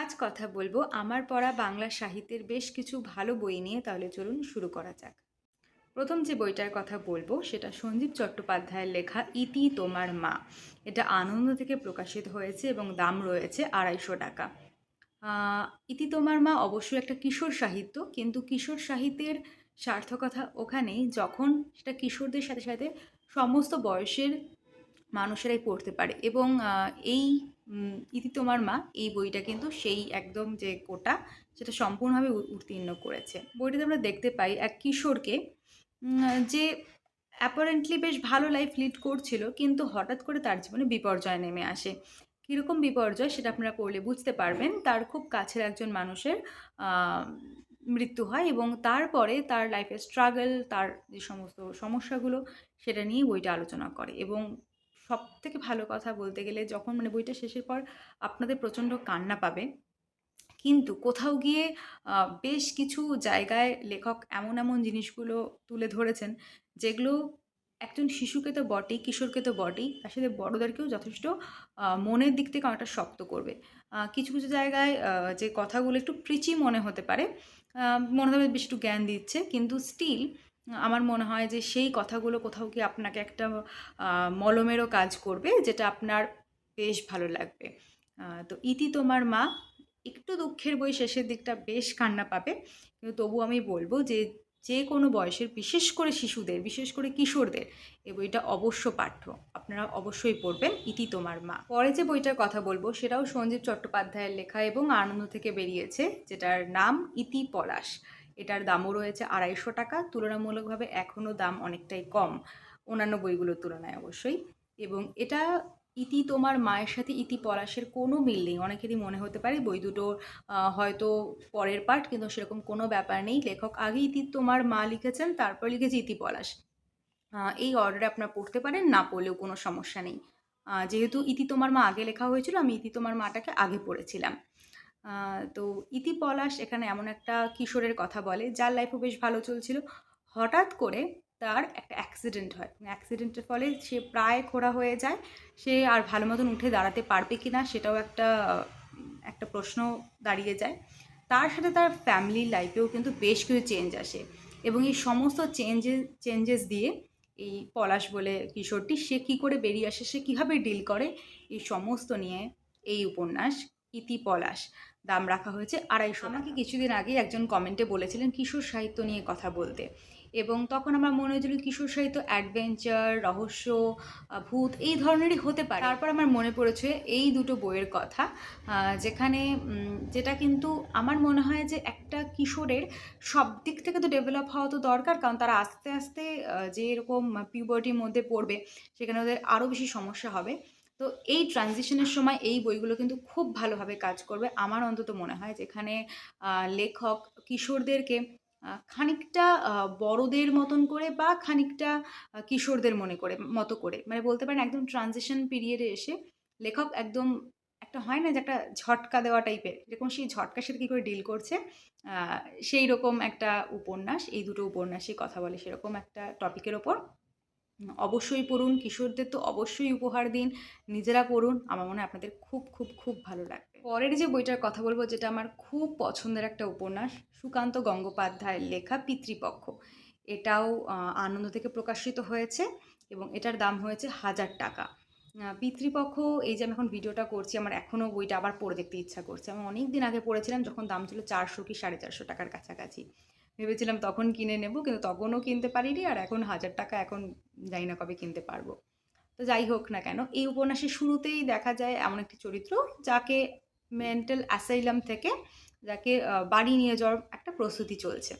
আজ কথা বলব আমার পড়া বাংলা সাহিত্যের বেশ কিছু ভালো বই নিয়ে, তাহলে চলুন শুরু করা যাক। প্রথম যে বইটার কথা বলব, সেটা সঞ্জীব চট্টোপাধ্যায়ের লেখা ইতি তোমার মা। এটা আনন্দ থেকে প্রকাশিত হয়েছে এবং দাম রয়েছে আড়াইশো টাকা। ইতি তোমার মা অবশ্যই একটা কিশোর সাহিত্য, কিন্তু কিশোর সাহিত্যের সার্থকতা ওখানেই যখন সেটা কিশোরদের সাথে সাথে সমস্ত বয়সের মানুষেরাই পড়তে পারে। এবং এই ইতি তোমার মা, এই বইটা কিন্তু সেই একদম যে কোটা, সেটা সম্পূর্ণভাবে উত্তীর্ণ করেছে। বইটাতে আমরা দেখতে পাই এক কিশোরকে যে অ্যাপারেন্টলি বেশ ভালো লাইফ লিড করছিল, কিন্তু হঠাৎ করে তার জীবনে বিপর্যয় নেমে আসে। কীরকম বিপর্যয় সেটা আপনারা পড়লে বুঝতে পারবেন। তার খুব কাছের একজন মানুষের মৃত্যু হয় এবং তারপরে তার লাইফের স্ট্রাগল তার যে সমস্ত সমস্যাগুলো, সেটা নিয়ে বইটা আলোচনা করে এবং সব থেকে ভালো কথা বলতে গেলে যখন মানে বইটা শেষের পর আপনাদের প্রচণ্ড কান্না পাবে। কিন্তু কোথাও গিয়ে বেশ কিছু জায়গায় লেখক এমন এমন জিনিসগুলো তুলে ধরেছেন, যেগুলো একজন শিশুকে তো বটেই, কিশোরকে তো বটেই, তার সাথে বড়োদেরকেও যথেষ্ট মনের দিক থেকে অনেকটা শক্ত করবে। কিছু কিছু জায়গায় যে কথাগুলো একটু প্রিচি মনে হতে পারে মনে হবে বেশ একটু জ্ঞান দিচ্ছে, কিন্তু স্টিল আমার মনে হয় যে সেই কথাগুলো কোথাও কি আপনাকে একটা মলমেরও কাজ করবে যেটা আপনার বেশ ভালো লাগবে। তো ইতি তোমার মা, একটু দুঃখের বই শেষের দিকটা বেশ কান্না পাবে। কিন্তু তবু আমি বলব যে যে কোনো বয়সের, বিশেষ করে শিশুদের, বিশেষ করে কিশোরদের এই বইটা অবশ্য পাঠ্য। আপনারা অবশ্যই পড়বেন ইতি তোমার মা। পরে যে বইটার কথা বলব, সেটাও সঞ্জীব চট্টোপাধ্যায়ের লেখা এবং আনন্দ থেকে বেরিয়েছে, যেটার নাম ইতি পলাশ। এটার দামও রয়েছে আড়াইশো টাকা। তুলনামূলকভাবে এখনও দাম অনেকটাই কম, অন্যান্য বইগুলোর তুলনায় অবশ্যই। এবং এটা ইতি তোমার মায়ের সাথে ইতি পলাশের কোনো মিল নেই। অনেকেরই মনে হতে পারে বই দুটো হয়তো পরের পার্ট কিন্তু সেরকম কোনো ব্যাপার নেই। লেখক আগে ইতি তোমার মা লিখেছেন, তারপর লিখেছে ইতি পলাশ। এই অর্ডারে আপনারা পড়তে পারেন, না পড়লেও কোনো সমস্যা নেই। যেহেতু ইতি তোমার মা আগে লেখা হয়েছিল, আমি ইতি তোমার মাটাকে আগে পড়েছিলাম। তো ইতি পলাশ এখানে এমন একটা কিশোরের কথা বলে, যার লাইফও বেশ ভালো চলছিল। হঠাৎ করে তার একটা অ্যাক্সিডেন্ট হয়। অ্যাক্সিডেন্টের ফলে সে প্রায় খোড়া হয়ে যায়। সে আর ভালো মতন উঠে দাঁড়াতে পারবে কি না সেটাও একটা একটা প্রশ্ন দাঁড়িয়ে যায়। তার সাথে তার ফ্যামিলি লাইফেও কিন্তু বেশ কিছু চেঞ্জ আসে এবং এই সমস্ত চেঞ্জেস চেঞ্জেস দিয়ে এই পলাশ বলে কিশোরটি, সে কী করে বেরিয়ে আসে, সে কীভাবে ডিল করে, এই সমস্ত নিয়ে এই উপন্যাস ইতি পলাশ। দাম রাখা হয়েছে আড়াইশো আমাকে কিছুদিন আগে একজন কমেন্টে বলেছিলেন কিশোর সাহিত্য নিয়ে কথা বলতে। এবং তখন আমার মনে হয়েছিল কিশোর সাহিত্য অ্যাডভেঞ্চার রহস্য ভূত এই ধরনেরই হতে পারে। তারপর আমার মনে পড়েছে এই দুটো বইয়ের কথা যেখানে যেটা কিন্তু আমার মনে হয় যে একটা কিশোরের সব দিক থেকে তো ডেভেলপ হওয়া তো দরকার কারণ তারা আস্তে আস্তে যে এরকম পিউবার্টির মধ্যে পড়বে সেখানে ওদের আরও বেশি সমস্যা হবে। তো এই ট্রানজিশনের সময় এই বইগুলো কিন্তু খুব ভালোভাবে কাজ করবে। আমার অন্তত মনে হয় যেখানে লেখক কিশোরদেরকে খানিকটা বড়দের মতন করে বা খানিকটা কিশোরদের মনে করে, মতো করে। মানে বলতে পারেন একদম ট্রানজিশন পিরিয়ডে এসে লেখক একদম একটা হয় না যে একটা ঝটকা দেওয়া টাইপের যেরকম সেই ঝটকার সাথে কী করে ডিল করছে সেই রকম একটা উপন্যাস, এই দুটো উপন্যাসই কথা বলে, সেরকম একটা টপিকের ওপর। অবশ্যই পড়ুন, কিশোরদের তো অবশ্যই উপহার দিন, নিজেরা পড়ুন, আমার মনে হয় আপনাদের খুব খুব খুব ভালো লাগবে। পরের যে বইটার কথা বলব, যেটা আমার খুব পছন্দের একটা উপন্যাস, সুকান্ত গঙ্গোপাধ্যায়ের লেখা পিতৃপক্ষ। এটাও আনন্দ থেকে প্রকাশিত হয়েছে এবং এটার দাম হয়েছে হাজার টাকা। পিতৃপক্ষ, এই যে আমি এখন ভিডিওটা করছি, আমার এখনও বইটা আবার পড়ে দেখতে ইচ্ছা করছে। আমি অনেক দিন আগে পড়েছিলাম, যখন দাম ছিল চারশো কি সাড়ে চারশো টাকার কাছাকাছি। ভেবেছিলাম তখন কিনে নেব, কিন্তু তখনও কিনতে পারিনি আর এখন হাজার টাকা এখন জানি না কবে কিনতে পারব। তো যাই হোক না কেন, এই উপন্যাসের শুরুতেই দেখা যায় এমন একটি চরিত্র যাকে মেন্টাল অ্যাসাইলাম থেকে যাকে বাড়ি নিয়ে যাওয়ার একটা প্রস্তুতি চলছে।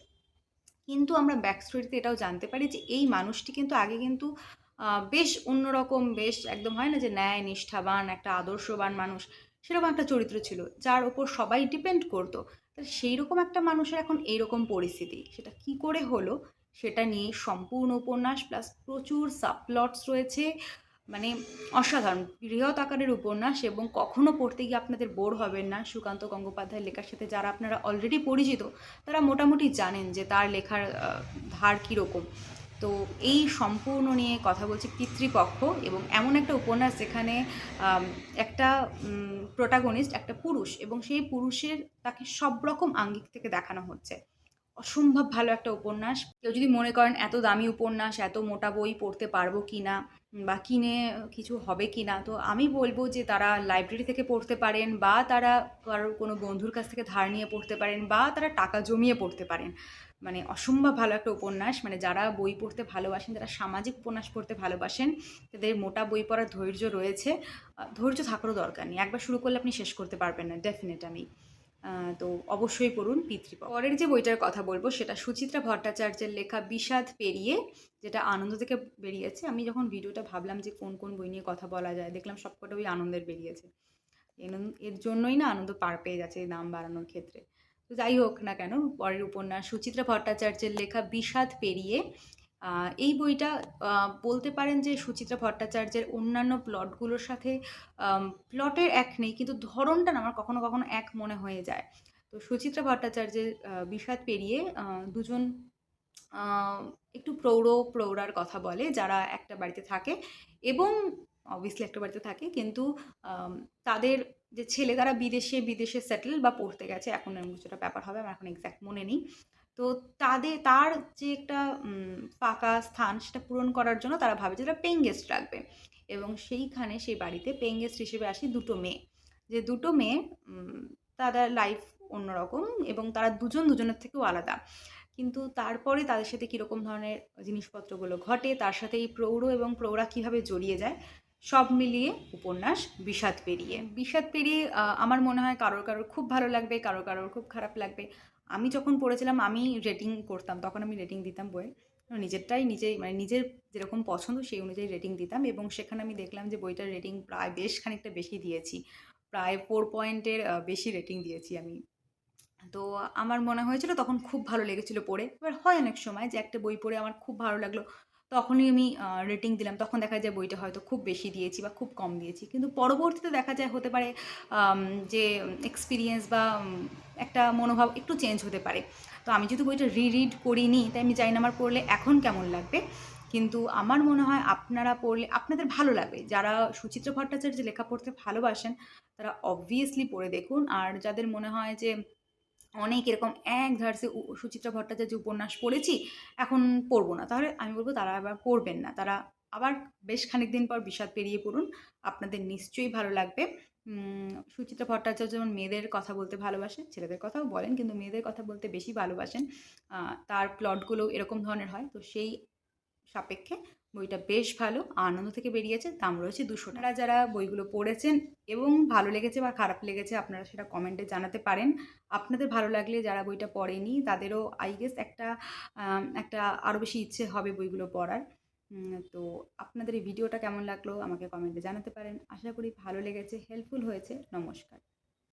কিন্তু আমরা ব্যাক স্টোরিতে এটাও জানতে পারি যে এই মানুষটি কিন্তু আগে কিন্তু বেশ অন্যরকম, বেশ একদম হয় না যে ন্যায় নিষ্ঠাবান, একটা আদর্শবান মানুষ, সেরকম একটা চরিত্র ছিল, যার ওপর সবাই ডিপেন্ড করতো। সেই রকম একটা মানুষের এখন এইরকম পরিস্থিতি। সেটা কি করে হলো? সেটা নিয়ে সম্পূর্ণ উপন্যাস প্লাস প্রচুর সাবপ্লটস রয়েছে। মানে অসাধারণ, বৃহৎ আকারের উপন্যাস এবং কখনো পড়তে গিয়ে আপনাদের বোর হবেন না। সুকান্ত গঙ্গোপাধ্যায়ের লেখার সাথে যারা আপনারা অলরেডি পরিচিত, তারা মোটামুটি জানেন যে তার লেখার ধার কীরকম। তো এই সম্পূর্ণ নিয়ে কথা বলছি পিতৃপক্ষ এবং এমন একটা উপন্যাস যেখানে একটা প্রোটাগনিস্ট একটা পুরুষ এবং সেই পুরুষের তাকে সব রকম আঙ্গিক থেকে দেখানো হচ্ছে। অসম্ভব ভালো একটা উপন্যাস। কেউ যদি মনে করেন এত দামি উপন্যাস, এত মোটা বই পড়তে পারব কি না বা কিনে কিছু হবে কি না তো আমি বলব যে তারা লাইব্রেরি থেকে পড়তে পারেন বা তারা কারোর কোনো বন্ধুর কাছ থেকে ধার নিয়ে পড়তে পারেন বা তারা টাকা জমিয়ে পড়তে পারেন। মানে অসম্ভব ভালো একটা উপন্যাস। মানে যারা বই পড়তে ভালোবাসেন, যারা সামাজিক উপন্যাস পড়তে ভালোবাসেন, তাদের মোটা বই পড়ার ধৈর্য রয়েছে। ধৈর্য থাকারও দরকার নেই। একবার শুরু করলে আপনি শেষ করতে পারবেন না ডেফিনেট আমি। তো অবশ্যই পড়ুন পিতৃপক্ষ। পরের যে বইটার কথা বলব, সেটা সুচিত্রা ভট্টাচার্যের লেখা বিষাদ পেরিয়ে, যেটা আনন্দ থেকে বেরিয়েছে। আমি যখন ভিডিওটা ভাবলাম যে কোন কোন বই নিয়ে কথা বলা যায়, দেখলাম সবকটা বই আনন্দের বেরিয়েছে। এর জন্যই না আনন্দ পার পেয়ে যাচ্ছে দাম বাড়ানোর ক্ষেত্রে। তো যাই হোক না কেন, পরের উপন্যাস সুচিত্রা ভট্টাচার্যের লেখা বিষাদ পেরিয়ে এই বইটা বলতে পারেন যে সুচিত্রা ভট্টাচার্যের অন্যান্য প্লটগুলোর সাথে প্লটের এক নেই, কিন্তু ধরনটা আমার কখনো কখনো এক মনে হয়ে যায়। তো সুচিত্রা ভট্টাচার্যের বিষাদ পেরিয়ে দুজন একটু প্রৌঢ় প্রৌঢ়ার কথা বলে, যারা একটা বাড়িতে থাকে এবং অবভিয়াসলি একটা বাড়িতে থাকে, কিন্তু তাদের যে ছেলে তারা বিদেশে বিদেশে সেটেল বা পড়তে গেছে, এখন এরকম কিছুটা ব্যাপার হবে, আমার এখন এক্স্যাক্ট মনে নেই। তো তাদের, তার যে একটা ফাঁকা স্থান সেটা পূরণ করার জন্য তারা ভাবে যে তারা পেইং গেস্ট রাখবে। এবং সেইখানে সেই বাড়িতে পেইং গেস্ট হিসেবে আসি দুটো মেয়ে। যে দুটো মেয়ে তাদের লাইফ অন্যরকম এবং তারা দুজন দুজনের থেকেও আলাদা। কিন্তু তারপরে তাদের সাথে কীরকম ধরনের জিনিসপত্রগুলো ঘটে, তার সাথে এই প্রৌঢ় এবং প্রৌঢ়া কীভাবে জড়িয়ে যায়, সব মিলিয়ে উপন্যাস বিষাদ পেরিয়ে। বিষাদ পেরিয়ে আমার মনে হয় কারোর কারোর খুব ভালো লাগবে, কারোর কারোর খুব খারাপ লাগবে। আমি যখন পড়েছিলাম, আমি রেটিং করতাম, তখন আমি রেটিং দিতাম বইয়ের। নিজেরটাই নিজেই মানে নিজের যেরকম পছন্দ, সেই অনুযায়ী রেটিং দিতাম এবং সেখানে আমি দেখলাম যে বইটার রেটিং প্রায় বেশ খানিকটা বেশি দিয়েছি। প্রায় ফোর পয়েন্টের বেশি রেটিং দিয়েছি আমি। তো আমার মনে হয়েছিল তখন খুব ভালো লেগেছিলো পড়ে। এবার হয় অনেক সময় যে একটা বই পড়ে আমার খুব ভালো লাগল। তখনই আমি রেটিং দিলাম। তখন দেখা যায় বইটা হয়তো খুব বেশি দিয়েছি বা খুব কম দিয়েছি। কিন্তু পরবর্তীতে দেখা যায় হতে পারে যে এক্সপিরিয়েন্স বা একটা মনোভাব একটু চেঞ্জ হতে পারে। তো আমি যদি বইটা রি রিড করিনি, তাই আমি জানি না আমার পড়লে এখন কেমন লাগবে। কিন্তু আমার মনে হয় আপনারা পড়লে, আপনাদের ভালো লাগবে। যারা সুচিত্রা ভট্টাচার্যের লেখা পড়তে ভালোবাসেন, তারা অবভিয়াসলি পড়ে দেখুন। আর যাদের মনে হয় যে অনেক এরকম এক ধারসে সুচিত্রা ভট্টাচার্য উপন্যাস পড়েছি, এখন পড়ব না। তাহলে আমি বলব তারা আবার পড়বেন না। তারা আবার বেশ খানিক দিন পর বিষাদ পেরিয়ে পড়ুন। আপনাদের নিশ্চয়ই ভালো লাগবে। সুচিত্রা ভট্টাচার্য যেমন মেয়েদের কথা বলতে ভালোবাসেন, ছেলেদের কথাও বলেন, কিন্তু মেয়েদের কথা বলতে বেশি ভালোবাসেন তার প্লটগুলো এরকম ধরনের হয়। তো সেই সাপেক্ষে বইটা বেশ ভালো, আনন্দ থেকে বেরিয়েছে, দাম রয়েছে দুশো টাকা। যারা বইগুলো পড়েছেন এবং ভালো লেগেছে বা খারাপ লেগেছে, আপনারা সেটা কমেন্টে জানাতে পারেন। আপনাদের ভালো লাগলে যারা বইটা পড়েনি, তাদেরও আই গেস একটা একটা আরও বেশি ইচ্ছে হবে বইগুলো পড়ার। তো আপনাদের এই ভিডিওটা কেমন লাগল আমাকে কমেন্টে জানাতে পারেন। আশা করি ভালো লেগেছে, হেল্পফুল হয়েছে। নমস্কার।